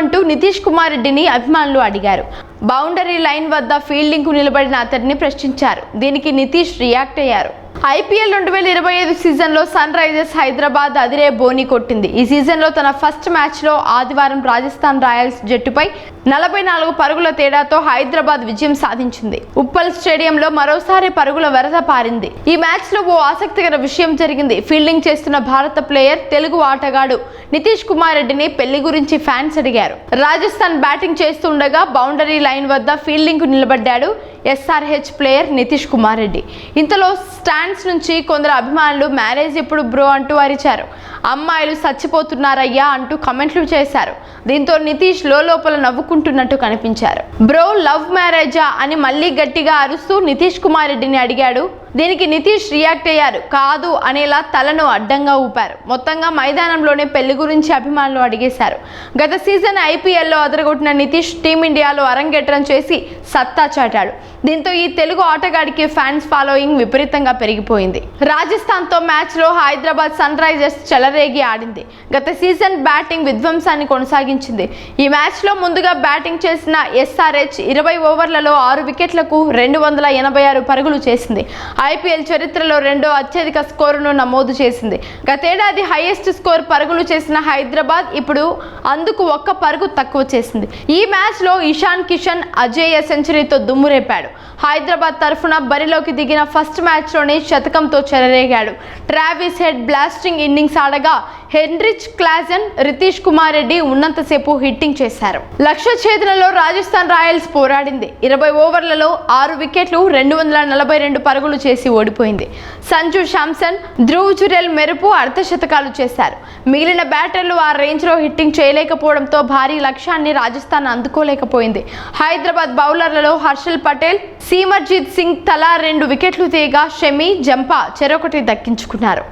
అంటూ నితీష్ కుమార్ రెడ్డిని అభిమానులు అడిగారు. బౌండరీ లైన్ వద్ద ఫీల్డింగ్కు నిలబడిన అతడిని ప్రశ్నించారు. దీనికి నితీష్ రియాక్ట్ అయ్యారు. ఐపీఎల్ రెండు వేల ఇరవై ఐదు సీజన్లో సన్ రైజర్స్ హైదరాబాద్ అదిరే బోని కొట్టింది. ఈ సీజన్లో తన ఫస్ట్ మ్యాచ్లో ఆదివారం రాజస్థాన్ రాయల్స్ జట్టుపై నలభై నాలుగు పరుగుల తేడాతో హైదరాబాద్ విజయం సాధించింది. ఉప్పల్ స్టేడియంలో మరోసారి పరుగుల వరద పారింది. ఈ మ్యాచ్లో ఓ ఆసక్తికర విషయం జరిగింది. ఫీల్డింగ్ చేస్తున్న భారత ప్లేయర్ తెలుగు ఆటగాడు నితీష్ కుమార్ రెడ్డిని పెళ్ళి గురించి ఫ్యాన్స్ అడిగారు. రాజస్థాన్ బ్యాటింగ్ చేస్తుండగా బౌండరీ లైన్ వద్ద ఫీల్డింగ్కు నిలబడ్డాడు ఎస్ఆర్హెచ్ ప్లేయర్ నితీష్ కుమార్ రెడ్డి ఇంతలో స్టాండ్స్ నుంచి కొందరు అభిమానులు మ్యారేజ్ ఎప్పుడు బ్రో అంటూ అరిచారు. అమ్మాయిలు చచ్చిపోతున్నారయ్యా అంటూ కమెంట్లు చేశారు. దీంతో నితీష్ లోపల నవ్వుకుంటున్నట్టు కనిపించారు. బ్రో లవ్ మ్యారేజా అని మళ్ళీ గట్టిగా అరుస్తూ నితీష్ కుమార్ రెడ్డిని అడిగాడు దీనికి నితీష్ రియాక్ట్ అయ్యారు. కాదు అనేలా తలను అడ్డంగా ఊపారు. మొత్తంగా మైదానంలోనే పెళ్ళి గురించి అభిమానులు అడిగేశారు. గత సీజన్ ఐపీఎల్లో అదరగొట్టిన నితీష్ టీమిండియాలో అరంగేట్రం చేసి సత్తా చాటాడు. దీంతో ఈ తెలుగు ఆటగాడికి ఫ్యాన్స్ ఫాలోయింగ్ విపరీతంగా పెరిగిపోయింది. రాజస్థాన్తో మ్యాచ్లో హైదరాబాద్ సన్ రైజర్స్ చెలరేగి ఆడింది. గత సీజన్ బ్యాటింగ్ విధ్వంసాన్ని కొనసాగించింది. ఈ మ్యాచ్లో ముందుగా బ్యాటింగ్ చేసిన ఎస్ఆర్హెచ్ ఇరవై ఓవర్లలో ఆరు వికెట్లకు రెండు వందల ఎనభై ఆరు పరుగులు చేసింది. ఐపీఎల్ చరిత్రలో రెండో అత్యధిక స్కోరును నమోదు చేసింది. గతేడాది హైయెస్ట్ స్కోర్ పరుగులు చేసిన హైదరాబాద్ ఇప్పుడు అందుకు ఒక్క పరుగు తక్కువ చేసింది. ఈ మ్యాచ్లో ఇషాన్ కిషన్ అజేయ సెంచరీతో దుమ్మురేపాడు హైదరాబాద్ తరఫున బరిలోకి దిగిన ఫస్ట్ మ్యాచ్లోనే శతకంతో చెలరేగాడు. ట్రావిస్ హెడ్ బ్లాస్టింగ్ ఇన్నింగ్స్ ఆడగా హెన్రిచ్ క్లాజన్ రితీష్ కుమార్ రెడ్డి ఉన్నంతసేపు హిట్టింగ్ చేశారు. లక్ష్య ఛేదనలో రాజస్థాన్ రాయల్స్ పోరాడింది. ఇరవై ఓవర్లలో ఆరు వికెట్లు రెండు వందల నలభై రెండు పరుగులు చేసి ఓడిపోయింది. సంజు శాంసన్ ధ్రువ్ జురెల్ మెరుపు అర్ధశతకాలు చేశారు. మిగిలిన బ్యాటర్లు ఆ రేంజ్లో హిట్టింగ్ చేయలేకపోవడంతో భారీ లక్ష్యాన్ని రాజస్థాన్ అందుకోలేకపోయింది. హైదరాబాద్ బౌలర్లలో హర్షల్ పటేల్ సీమర్జిత్ సింగ్ తలా రెండు వికెట్లు తీయగా షమి జంపా చెరొకటి దక్కించుకున్నారు.